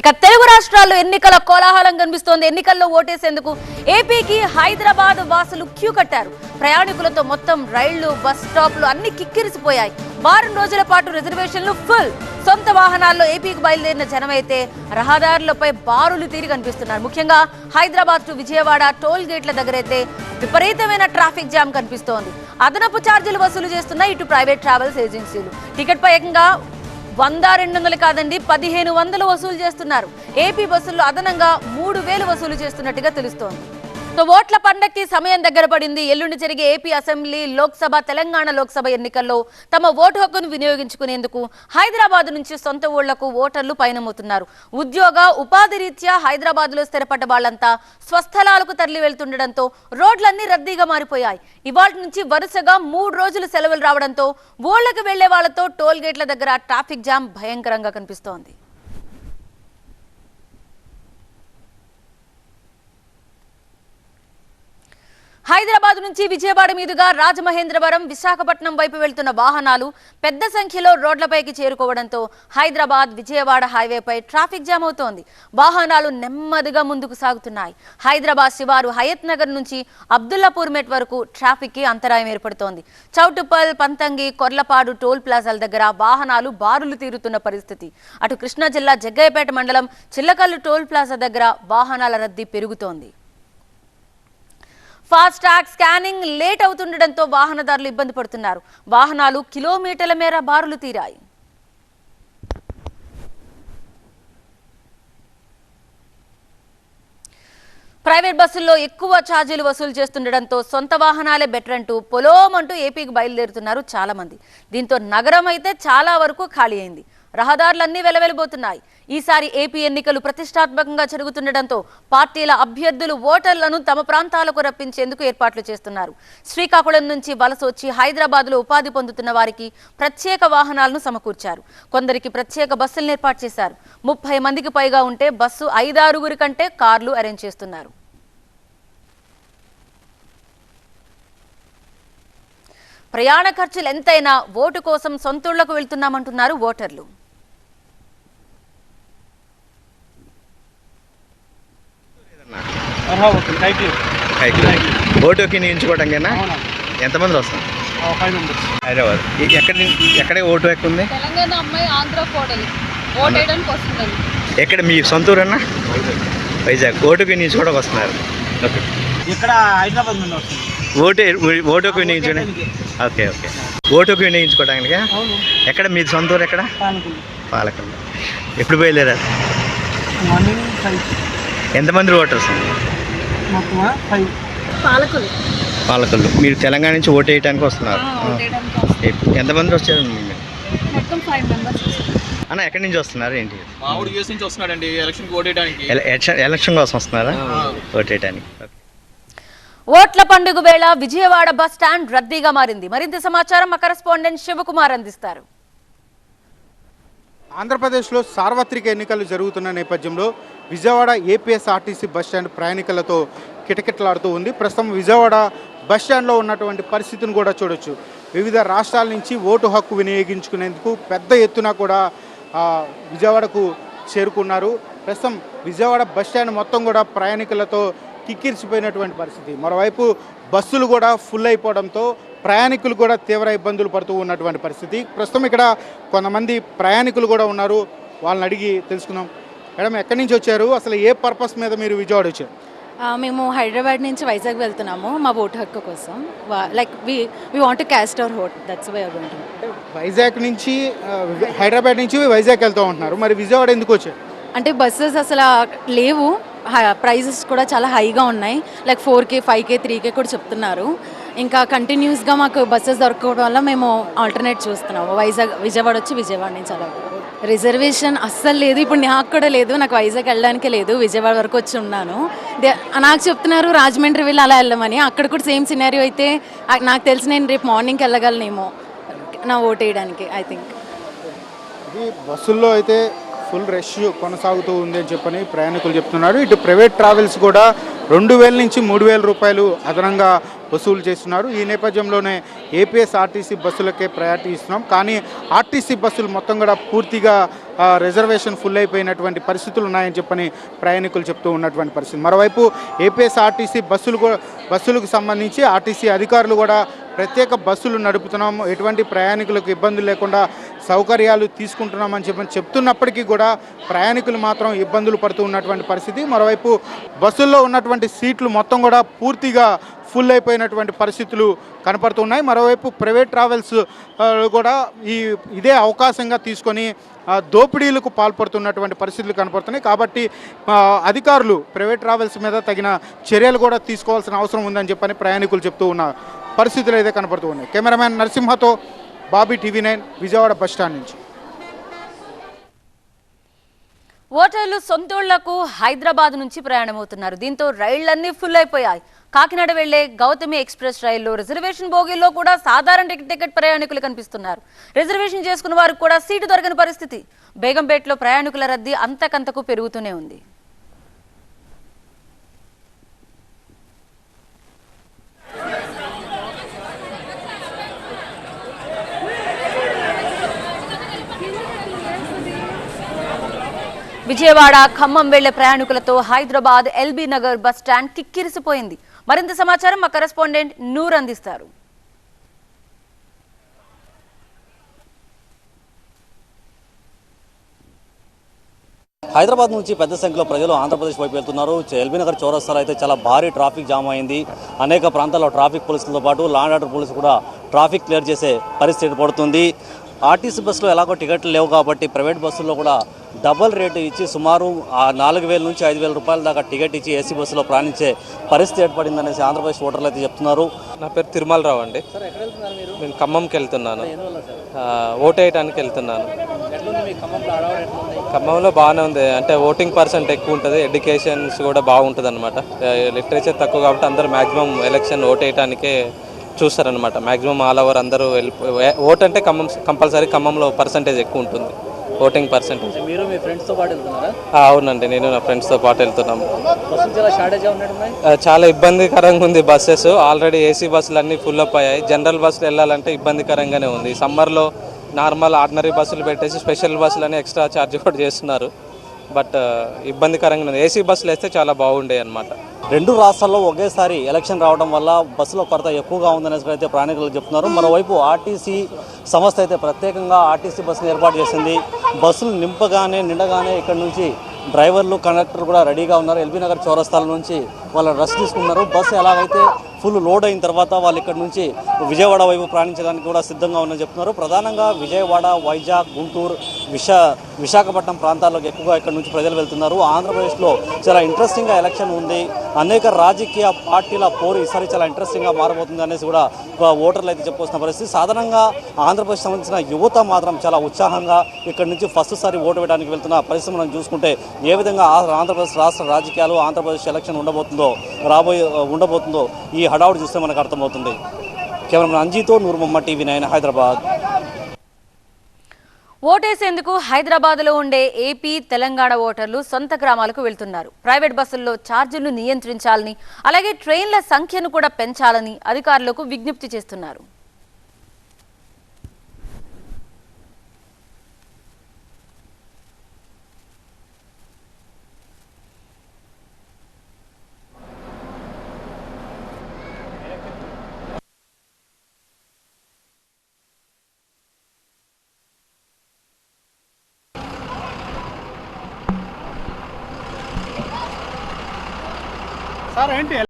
ఇక తెలుగు రాష్ట్రాల్లో ఎన్నికల కోలాహలం కనిపిస్తోంది. ఎన్నికల్లో ఓటేసేందుకు ఏపీకి హైదరాబాద్ వాసులు క్యూ కట్టారు. ప్రయాణికులతో మొత్తం రైళ్ళు బస్ స్టాప్లు అన్ని కిక్కిరిసిపోయాయి. వారం రోజుల పాటు రిజర్వేషన్లు ఫుల్. సొంత వాహనాల్లో ఏపీకి బయలుదేరిన జనమైతే రహదారులపై బారులు తీరి కనిపిస్తున్నారు. ముఖ్యంగా హైదరాబాద్ టు విజయవాడ టోల్ గేట్ల దగ్గరైతే విపరీతమైన ట్రాఫిక్ జామ్ కనిపిస్తోంది. అదనపు ఛార్జీలు వసూలు చేస్తున్న ఇటు ప్రైవేట్ ట్రావెల్స్ ఏజెన్సీలు. టికెట్ పై ఏకంగా వంద రెండు వందలు కాదండి పదిహేను వందలు వసూలు చేస్తున్నారు. ఏపీ బస్సుల్లో అదనంగా మూడు వేలు వసూలు చేస్తున్నట్టుగా తెలుస్తోంది. సో ఓట్ల పండక్కి సమయం దగ్గర పడింది. ఎల్లుండి జరిగే ఏపీ అసెంబ్లీ లోక్సభ తెలంగాణ లోక్సభ ఎన్నికల్లో తమ ఓటు హక్కును వినియోగించుకునేందుకు హైదరాబాద్ నుంచి సొంత ఊళ్ళకు ఓటర్లు పయనమవుతున్నారు. ఉద్యోగ ఉపాధి రీత్యా హైదరాబాద్లో స్థిరపడ్డ వాళ్ళంతా స్వస్థలాలకు తరలి వెళ్తుండటంతో రోడ్లన్నీ రద్దీగా మారిపోయాయి. ఇవాళ నుంచి వరుసగా మూడు రోజులు సెలవులు రావడంతో ఊళ్ళకు వెళ్ళే వాళ్ళతో టోల్ గేట్ల దగ్గర ట్రాఫిక్ జామ్ భయంకరంగా కనిపిస్తోంది. హైదరాబాద్ నుంచి విజయవాడ మీదుగా రాజమహేంద్రవరం విశాఖపట్నం వైపు వెళ్తున్న వాహనాలు పెద్ద సంఖ్యలో రోడ్లపైకి చేరుకోవడంతో హైదరాబాద్ విజయవాడ హైవేపై ట్రాఫిక్ జామ్ అవుతోంది. వాహనాలు నెమ్మదిగా ముందుకు సాగుతున్నాయి. హైదరాబాద్ శివారు హయత్ నగర్ నుంచి అబ్దుల్లాపూర్ మెట్ వరకు ట్రాఫిక్కి అంతరాయం ఏర్పడుతోంది. చౌటుపల్ పంతంగి కొర్లపాడు టోల్ ప్లాజాల దగ్గర వాహనాలు బారులు తీరుతున్న పరిస్థితి. అటు కృష్ణా జిల్లా జగ్గయ్యపేట మండలం చిల్లకల్లు టోల్ ప్లాజా దగ్గర వాహనాల రద్దీ పెరుగుతోంది. ఫాస్ట్ ట్యాగ్ స్కానింగ్ లేట్ అవుతుండటంతో వాహనదారులు ఇబ్బంది పడుతున్నారు. వాహనాలు కిలోమీటర్ల మేర బారులు తీరాయి. ప్రైవేట్ బస్సుల్లో ఎక్కువ ఛార్జీలు వసూలు చేస్తుండటంతో సొంత వాహనాలే బెటర్ అంటూ పొలోమంటూ ఏపీకి బయలుదేరుతున్నారు చాలా మంది దీంతో నగరం అయితే చాలా వరకు ఖాళీ అయింది. రహదారులన్నీ వెలవెలబోతున్నాయి. ఈసారి ఏపీ ఎన్నికలు ప్రతిష్టాత్మకంగా జరుగుతుండటంతో పార్టీల అభ్యర్థులు ఓటర్లను తమ ప్రాంతాలకు రప్పించేందుకు ఏర్పాట్లు చేస్తున్నారు. శ్రీకాకుళం నుంచి వలస వచ్చి హైదరాబాద్లో ఉపాధి పొందుతున్న వారికి ప్రత్యేక వాహనాలను సమకూర్చారు. కొందరికి ప్రత్యేక బస్సులను ఏర్పాటు చేశారు. ముప్పై మందికి పైగా ఉంటే బస్సు ఐదారుగురి కంటే కార్లు అరేంజ్ చేస్తున్నారు. ప్రయాణ ఖర్చులు ఎంతైనా ఓటు కోసం సొంతూళ్ళకు వెళ్తున్నామంటున్నారు ఓటర్లు ఓకే థ్యాంక్ యూ ఓటు వినియోగించుకోవటానికైనా అవునా? ఎంతమంది మెంబర్స్ హైదరాబాద్. ఎక్కడ ఎక్కడ ఓటు హక్కు ఉంది? తెలంగాణ అమ్మాయి ఆంధ్ర కోడలి ఓట్ వేయడానికి వస్తున్నది ఎక్కడ మీ సొంత ఊరన్నా వైజాగ్. ఓటు వినియోగించుకోవడానికి వస్తున్నారు. ఓకే. ఇక్కడ హైదరాబాద్ నుండి వస్తుంది. ఓటు ఓటు హక్కు వినియోగించుకోవడానికి ఓకే ఓకే. ఓటు హక్కు వినియోగించుకోవడానికి అవును. ఎక్కడ మీది సొంత ఊరు ఎక్కడ? పాలకొండ. ఎప్పుడు బయలుదేరారు? ఎంతమంది ఓటర్స్ ఫైవ్ పాలకులు పాలకొల్లు. మీరు తెలంగాణ నుంచి ఓటు వేయడానికి వస్తున్నారు. ఎంతమంది వచ్చారు మీరు? మొత్తం ఫైవ్ మెంబర్స్ అన్న ఎక్కడి నుంచి వస్తున్నారు ఏంటి? మా ఊరు యూఎస్ నుంచి వస్తున్నాడండి. ఎలక్షన్ ఓటేయడానికి ఎల- ఎలక్షన్ కోసం వస్తున్నారా? ఓటు వేయడానికి ఓకే. ఓట్ల పండుగ వేళ విజయవాడ బస్ స్టాండ్ రద్దీగా మారింది. మరింత సమాచారం మా కరెస్పాండెంట్ శివకుమార్ అందిస్తారు. ఆంధ్రప్రదేశ్లో సార్వత్రిక ఎన్నికలు జరుగుతున్న నేపథ్యంలో విజయవాడ ఏపీఎస్ఆర్టీసీ బస్ స్టాండ్ ప్రయాణికులతో కిటకిటలాడుతూ ఉంది. ప్రస్తుతం విజయవాడ బస్ స్టాండ్లో ఉన్నటువంటి పరిస్థితిని కూడా చూడొచ్చు. వివిధ రాష్ట్రాల నుంచి ఓటు హక్కు వినియోగించుకునేందుకు పెద్ద ఎత్తున కూడా విజయవాడకు చేరుకున్నారు. ప్రస్తుతం విజయవాడ బస్ స్టాండ్ మొత్తం కూడా ప్రయాణికులతో కిక్కిరిసిపోయినటువంటి పరిస్థితి. మరోవైపు బస్సులు కూడా ఫుల్ అయిపోవడంతో ప్రయాణికులు కూడా తీవ్ర ఇబ్బందులు పడుతూ ఉన్నటువంటి పరిస్థితి. ప్రస్తుతం ఇక్కడ కొంతమంది ప్రయాణికులు కూడా ఉన్నారు. వాళ్ళని అడిగి తెలుసుకుందాం. మేడం ఎక్కడి నుంచి వచ్చారు? అసలు ఏ పర్పస్ మీద మీరు విజయవాడ వచ్చారు? మేము హైదరాబాద్ నుంచి వైజాగ్ వెళ్తున్నాము మా ఓటు హక్కు కోసం. Like we we want cast our vote that's why Vizag నుంచి హైదరాబాద్ నుంచి వైజాగ్ వెళ్తూ ఉంటున్నారు. మరి విజయవాడ ఎందుకు వచ్చారు? అంటే బస్సెస్ అసలు లేవు. ప్రైజెస్ కూడా చాలా హైగా ఉన్నాయి. Like four K five K three K కూడా చెప్తున్నారు. ఇంకా కంటిన్యూస్గా మాకు బస్సెస్ దొరకడం వల్ల మేము ఆల్టర్నేట్ చూస్తున్నాము. వైజాగ్ విజయవాడ వచ్చి విజయవాడ నుంచి అలా. రిజర్వేషన్ అస్సలు లేదు. ఇప్పుడు నాకు కూడా లేదు. నాకు వైజాగ్ వెళ్ళడానికి లేదు. విజయవాడ వరకు వచ్చి ఉన్నాను. దే- నాకు చెప్తున్నారు రాజమండ్రి వెళ్ళి అలా వెళ్ళమని. అక్కడ కూడా సేమ్ సినారియో అయితే నాకు తెలిసి నేను రేపు మార్నింగ్కి వెళ్ళగలనేమో. నా ఓట్ వేయడానికి ఐ థింక్ బస్సుల్లో అయితే ఫుల్ రష్ కొనసాగుతూ ఉంది అని చెప్పని ప్రయాణికులు చెప్తున్నారు. ఇటు ప్రైవేట్ ట్రావెల్స్ కూడా రెండు వేల నుంచి మూడు వేల రూపాయలు అదనంగా వసూలు చేస్తున్నారు. ఈ నేపథ్యంలోనే ఏపీఎస్ఆర్టీసీ బస్సులకే ప్రయారిటీ ఇస్తున్నాం. కానీ ఆర్టీసీ బస్సులు మొత్తం కూడా పూర్తిగా రిజర్వేషన్ ఫుల్ అయిపోయినటువంటి పరిస్థితులు ఉన్నాయని చెప్పని ప్రయాణికులు చెప్తూ ఉన్నటువంటి పరిస్థితి. మరోవైపు ఏపీఎస్ఆర్టీసీ బస్సులు కూడా బస్సులకు సంబంధించి ఆర్టీసీ అధికారులు కూడా ప్రత్యేక బస్సులు నడుపుతున్నాము. ఎటువంటి ప్రయాణికులకు ఇబ్బందులు లేకుండా సౌకర్యాలు తీసుకుంటున్నామని చెప్పి చెప్తున్నప్పటికీ కూడా ప్రయాణికులు మాత్రం ఇబ్బందులు పడుతూ ఉన్నటువంటి పరిస్థితి. మరోవైపు బస్సుల్లో ఉన్నటువంటి సీట్లు మొత్తం కూడా పూర్తిగా ఫుల్ అయిపోయినటువంటి పరిస్థితులు కనపడుతున్నాయి. మరోవైపు ప్రైవేట్ ట్రావెల్స్ కూడా ఈ ఇదే అవకాశంగా తీసుకొని దోపిడీలకు పాల్పడుతున్నటువంటి పరిస్థితులు కనపడుతున్నాయి. కాబట్టి అధికారులు ప్రైవేట్ ట్రావెల్స్ మీద తగిన చర్యలు కూడా తీసుకోవాల్సిన అవసరం ఉందని చెప్పని ప్రయాణికులు చెప్తూ ఉన్న పరిస్థితులు అయితే కనపడుతూ ఉన్నాయి. Cameraman నరసింహతో Bobby TV nine Vijayawada bus stand నుంచి. ఓటర్లు సొంతూళ్ళకు హైదరాబాద్ నుంచి ప్రయాణమవుతున్నారు. దీంతో రైళ్ళన్నీ ఫుల్ అయిపోయాయి. కాకినాడ వెళ్ళే గౌతమి ఎక్స్ప్రెస్ రైల్లో రిజర్వేషన్ బోగీల్లో కూడా సాధారణ టికెట్ టికెట్ ప్రయాణికులు కనిపిస్తున్నారు. రిజర్వేషన్ చేసుకున్న వారికి కూడా సీటు దొరకని పరిస్థితి. బేగంపేటలో ప్రయాణికుల రద్దీ అంతకంతకు పెరుగుతూనే ఉంది. విజయవాడ ఖమ్మం వెళ్ళే ప్రయాణికులతో Hyderabad LB Nagar bus stand కిక్కిరిసిపోయింది. మరింత సమాచారం మా కరెస్పాండెంట్ నూర్ అందిస్తారు. హైదరాబాద్ నుంచి పెద్ద సంఖ్యలో ప్రజలు ఆంధ్రప్రదేశ్ వైపు వెళ్తున్నారు. ఎల్బీ నగర్ చౌరస్తాలో అయితే చాలా భారీ ట్రాఫిక్ జామ్ అయింది. అనేక ప్రాంతాల్లో ట్రాఫిక్ పోలీసులతో పాటు లాండ్ ఆర్డర్ పోలీసులు కూడా ట్రాఫిక్ క్లియర్ చేసే పరిస్థితి పడుతుంది ఆర్టీసీ బస్సులో ఎలాగో టికెట్లు లేవు కాబట్టి ప్రైవేట్ బస్సుల్లో కూడా డబల్ రేటు ఇచ్చి సుమారు ఆ నాలుగు వేల నుంచి ఐదు వేల రూపాయల దాకా టికెట్ ఇచ్చి ఏసీ బస్సులో ప్రయాణించే పరిస్థితి ఏర్పడిందనేసి ఆంధ్రప్రదేశ్ ఓటర్లు అయితే చెప్తున్నారు. నా పేరు తిరుమలరావు అండి. నేను ఖమ్మంకి వెళ్తున్నాను. ఆ, ఓటు వేయడానికి వెళ్తున్నాను ఖమ్మంలో బాగానే ఉంది. అంటే ఓటింగ్ పర్సెంట్ ఎక్కువ ఉంటుంది ఎడ్యుకేషన్స్ కూడా బాగుంటుంది అనమాట లిటరేచర్ తక్కువ కాబట్టి అందరూ మ్యాక్సిమం ఎలక్షన్ ఓటు వేయడానికే చూస్తారనమాట మ్యాక్సిమం ఆల్ ఓవర్ అందరూ వెళ్ళిపో ఓట్ అంటే ఖమ్మం కంపల్సరీ ఖమ్మంలో పర్సంటేజ్ ఎక్కువ ఉంటుంది. ఓటింగ్ పర్సంటేజ్ మీరు మీ ఫ్రెండ్స్తో పాటు వెళ్తున్నారా? అవునండి. నేను నా ఫ్రెండ్స్తో పాటు వెళ్తున్నాము. చాలా ఇబ్బందికరంగా ఉంది బస్సెస్ ఆల్రెడీ ఏసీ బస్సులు అన్నీ ఫుల్ అప్ అయ్యాయి. జనరల్ బస్సులు వెళ్ళాలంటే ఇబ్బందికరంగానే ఉంది. సమ్మర్లో నార్మల్ ఆర్డినరీ బస్సులు పెట్టేసి స్పెషల్ బస్సులు అని ఎక్స్ట్రా ఛార్జ్ కూడా చేస్తున్నారు. బట్ ఇబ్బందికరంగా ఉంది ఏసీ బస్సులు వేస్తే చాలా బాగుండే అనమాట రెండు రాష్ట్రాల్లో ఒకేసారి ఎలక్షన్ రావడం వల్ల బస్సుల కొరత ఎక్కువగా ఉందనేసి అయితే ప్రయాణికులు చెప్తున్నారు. మరోవైపు ఆర్టీసీ సంస్థ అయితే ప్రత్యేకంగా ఆర్టీసీ బస్సును ఏర్పాటు చేసింది. బస్సులు నింపగానే నిండగానే ఇక్కడ నుంచి డ్రైవర్లు కండక్టర్ కూడా రెడీగా ఉన్నారు. ఎల్బీ నగర్ చౌరస్తాల నుంచి వాళ్ళు రెస్ట్ తీసుకున్నారు. బస్సు ఎలాగైతే ఫుల్ లోడ్ అయిన తర్వాత వాళ్ళు ఇక్కడ నుంచి విజయవాడ వైపు ప్రయాణించడానికి కూడా సిద్ధంగా ఉందని చెప్తున్నారు. ప్రధానంగా విజయవాడ వైజాగ్ గుంటూరు విశా విశాఖపట్నం ప్రాంతాల్లోకి ఎక్కువగా ఇక్కడ నుంచి ప్రజలు వెళ్తున్నారు. ఆంధ్రప్రదేశ్లో చాలా ఇంట్రెస్టింగ్గా ఎలక్షన్ ఉంది. అనేక రాజకీయ పార్టీల పోరు ఈసారి చాలా ఇంట్రెస్టింగ్గా మారబోతుంది అనేసి కూడా ఓటర్లు అయితే చెప్పుకొస్తున్న పరిస్థితి. సాధారణంగా ఆంధ్రప్రదేశ్ సంబంధించిన యువత మాత్రం చాలా ఉత్సాహంగా ఇక్కడ నుంచి ఫస్ట్ సారి ఓటు వేయడానికి వెళ్తున్న పరిస్థితి మనం చూసుకుంటే ఏ విధంగా ఆంధ్రప్రదేశ్ రాష్ట్ర రాజకీయాలు ఆంధ్రప్రదేశ్ ఎలక్షన్ ఉండబోతుందో రాబోయే ఉండబోతుందో ఈ హడావుడు చూస్తే మనకు అర్థమవుతుంది. కేవలం రంజీతో నూరు మమ్మ టీవీ నైన్ హైదరాబాద్. ఓటేసేందుకు హైదరాబాద్లో ఉండే ఏపీ తెలంగాణ ఓటర్లు సొంత గ్రామాలకు వెళ్తున్నారు. ప్రైవేట్ బస్సుల్లో ఛార్జీలు నియంత్రించాలని అలాగే ట్రైన్ల సంఖ్యను కూడా పెంచాలని అధికారులకు విజ్ఞప్తి చేస్తున్నారు. సార్ ఏంటి?